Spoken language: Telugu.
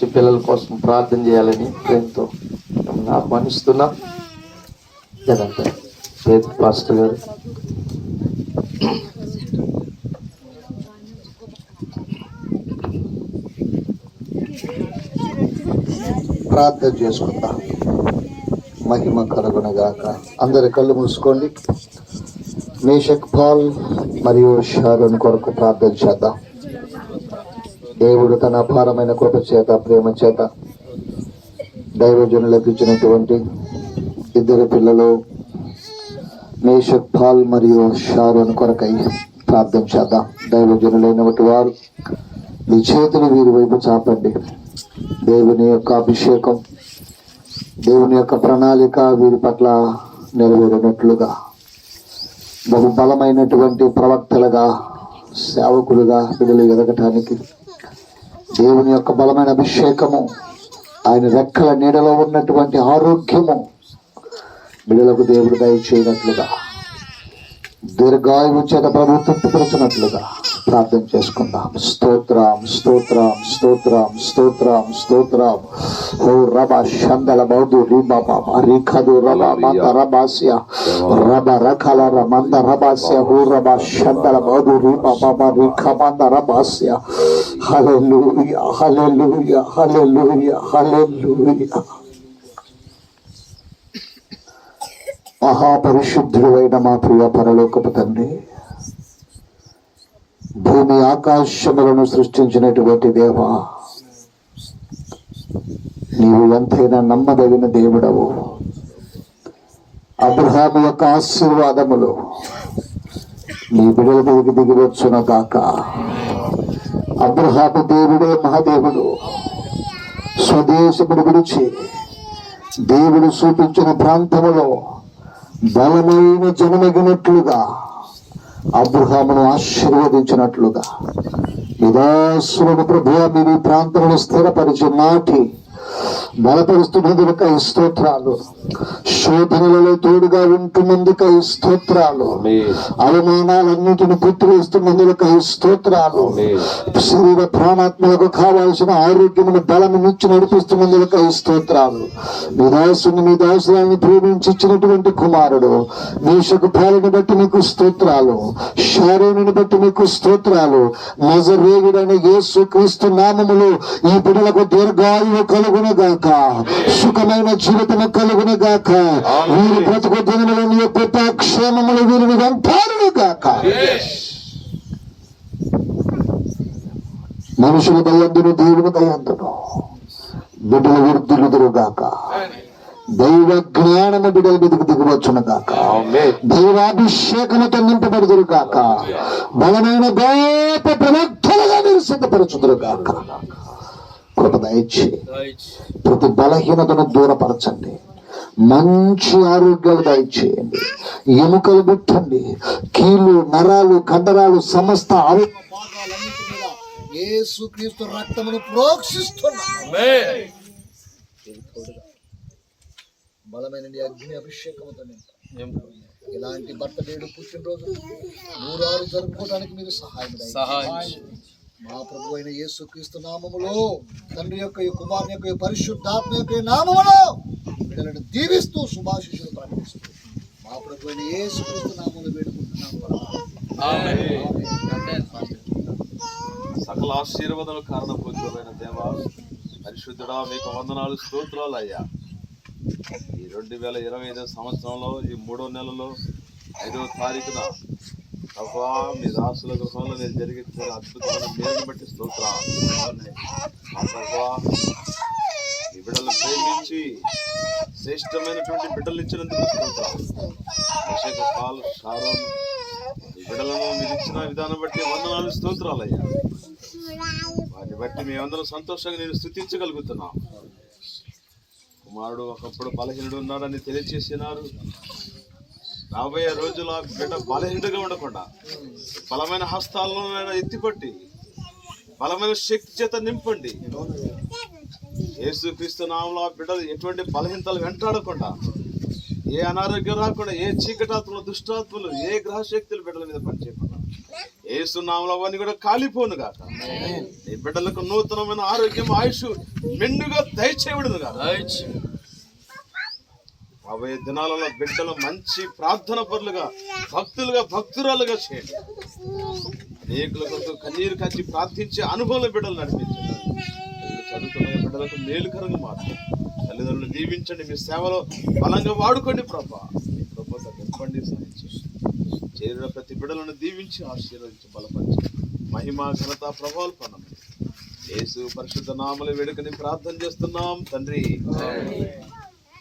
ఎస్సీ పిల్లల కోసం ప్రార్థన చేయాలని ప్రేమతో మిమ్మల్ని ఆహ్వానిస్తున్నా. జనంతా. పేరు పాస్టర్ గారు. ప్రార్థన చేసుకుందాం మహిమ కలుగునగాక. అందరి కళ్ళు మూసుకోండి. మేషక్ పాల్ మరియు షారోన్ కొరకు ప్రార్థన చేద్దాం. దేవుడు తన అపారమైన కృప చేత ప్రేమ చేత దైవజనులకు ఇచ్చినటువంటి ఇద్దరు పిల్లలు మేషక్ పాల్ మరియు షారోన్ కొరకై ప్రార్థన చేద్దాం. దైవజనులైనటువంటి వారు మీ చేతులు వీరి వైపు చాపండి. దేవుని యొక్క అభిషేకం దేవుని యొక్క ప్రణాళిక వీరి పట్ల నెరవేరినట్లుగా బహుబలమైనటువంటి ప్రవక్తలుగా సేవకులుగా బిడ్డలు ఎదగటానికి దేవుని యొక్క బలమైన అభిషేకము ఆయన రెక్కల నీడలో ఉన్నటువంటి ఆరోగ్యము బిడలకు దేవుడు దయచేయనట్లుగా దీర్ఘాయువు చేత ప్రభు తృప్తిపరచినట్లుగా. ప్రార్థన చేసుకుందాం. స్తోత్రం స్తోత్రం స్తోత్రం స్తోత్రం స్తోత్రం. ఓ రబ షందల బౌదు రిబ బాబా రిఖదు రబ మంద రబాస్య రబ రఖల రమంద రబాస్య ఓ రబ షందల బౌదు రిబ బాబా రిఖ మంద రబాస్య హల్లెలూయా హల్లెలూయా హల్లెలూయా హల్లెలూయా. మహాపరిశుద్ధుడు అయిన మా ప్రియ పరలోకపు తండ్రి భూమి ఆకాశములను సృష్టించినటువంటి దేవా. నీవు ఎంతైనా నమ్మదగిన దేవుడవు. అబ్రహాము యొక్క ఆశీర్వాదములు నీ బిడ్డల దగ్గరికి దిగివచ్చున కాక అబ్రహాము దేవుడే మహాదేవుడు. స్వదేశముడు గురించి దేవుడు చూపించిన ప్రాంతములో బలమైన జనమగినట్లుగా అబ్రహామును ఆశీర్వదించినట్లుగా. నిదాసులను ప్రభు మీరు ప్రాంతంలో స్థిరపరిచి నాటి బలపరుస్తున్నందుక ఈ స్తోత్రాలు. శోధనలలో తోడుగా ఉంటున్నందుక ఈ స్తోత్రాలు. అవమానాలన్నిటిని కొట్టివేస్తున్నందుక ఈ స్తోత్రాలు. శరీర ప్రాణాత్మలకు కావాల్సిన ఆరోగ్యమును బలమునిచ్చి నడిపిస్తున్నందుక ఈ స్తోత్రాలు. మీ దాసుని మీ దాసులను ప్రేమించి ఇచ్చినటువంటి కుమారుడు మీషకు పాలను బట్టి మీకు స్తోత్రాలు. షారోని బట్టి మీకు స్తోత్రాలు. నజరేయుడైన యేసు క్రీస్తు నామములు ఈ బిడ్డలకు దీర్ఘాయువు కలుగునగాక. సుఖమైన జీవితము కలుగునగాక. వీరి బ్రతుకు దినములు నీ యొక్క క్షేమములు వీరిని వెంటాడును గాక మనుషుల దయందును దేవుని దయందును. బిడ్డలు వృద్ధులుదురు గాక దైవ జ్ఞానము బిడ్డల మీదకు దిగువచ్చును గాక దైవాభిషేకముతో నింపబడుదురు గాక బలమైన గోప ప్రవక్తలుగా మీరు సిద్ధపరచుదురు గాక కృప దయచి ప్రతి బలహీనతను దూరపరచండి. మంచి ఆరోగ్యాలు దయచేయండి. ఎముకలు ముట్టండి కీళ్ళు నరాలు కండరాలు సమస్త ఆరోగ్య యేసు క్రీస్తు రక్తమును ప్రోక్షిస్తున్నా. బలమైన అగ్ని అభిషేకముతో. ఇలాంటి బర్త్డేడు పుట్టినరోజు. నూరారు జరుపుకోవడానికి మీరు సహాయం దయచేయండి. మా ప్రభు అయిన యేసు క్రీస్తు నామములో తండ్రి యొక్క ఈ కుమారుని యొక్క పరిశుద్ధాత్మ యొక్క నామములో బిడ్డలను దీవిస్తూ శుభాశిషులు ప్రకటిస్తూ మా ప్రభు అయిన యేసు క్రీస్తు నామములో వేడుకుంటున్నాము సకల ఆశీర్వాదాలు కారణభూతులైన దేవ పరిశుద్ధుడా మీకు వందనాలు స్తోత్రాలు అయ్యా. ఈ రెండు వేల ఇరవై ఐదో సంవత్సరంలో ఈ మూడో నెలలో ఐదవ తారీఖున ప్రభా మీ దాసుల గృహంలో నేను జరిగించిన అద్భుతమైన మేలుని బట్టి స్తోత్రాలు మా ఈ బిడ్డలను ప్రేమించి శ్రేష్టమైనటువంటి బిడ్డలు ఇచ్చినందుకు స్తోత్రాలు అభిషేక పాల్ ఈ బిడ్డలను మీరు ఇచ్చిన విధానం బట్టి వందనాలు స్తోత్రాలు అయ్యా వాటిని బట్టి మేమందరం సంతోషంగా నేను స్థుతించగలుగుతున్నాం. కుమారుడు ఒకప్పుడు బలహీనుడు ఉన్నాడని తెలియజేసినారు రాబోయే రోజుల్లో ఆ బిడ్డ బలహీనుడిగా ఉండకుండా బలమైన హస్తాలను ఆయన ఎత్తిపట్టి బలమైన శక్తి చేత నింపండి. యేసుక్రీస్తు నామంలో ఆ బిడ్డలు ఎటువంటి బలహీనతలు వెంటాడకుండా ఏ అనారోగ్యం రాకుండా ఏ చీకటాత్మలు దుష్టాత్మలు ఏ గ్రహ శక్తులు బిడ్డల మీద పనిచేయకుండా ఏసునామలు అవన్నీ కూడా కాలిపోను గాక. నీ బిడ్డలకు నూతనమైన ఆరోగ్యం ఆయుష్ మెండుగా దయచేయబడును గాక. అవే దినాలలో బిడ్డలు మంచి ప్రార్థన పరులుగా భక్తులుగా భక్తురాలుగా చేయండి. అనేకుల కొరకు కన్నీరు కాచి ప్రార్థించే అనుభవం బిడ్డలు నడిపించండి. చదువుతున్న బిడ్డలకు మేలుకరంగా మాత్రం తల్లిదండ్రులు దీవించండి. మీ సేవలో బలంగా వాడుకోండి ప్రభా. మీ ప్రభు చెప్పండి చేరిన ప్రతి బిడ్డలను దీవించి ఆశీర్వదించి బలపరిచి మహిమ ఘనత ప్రభావాలు పొందండి యేసు పరిశుద్ధ నామల వేడుకని ప్రార్థన చేస్తున్నాం తండ్రి.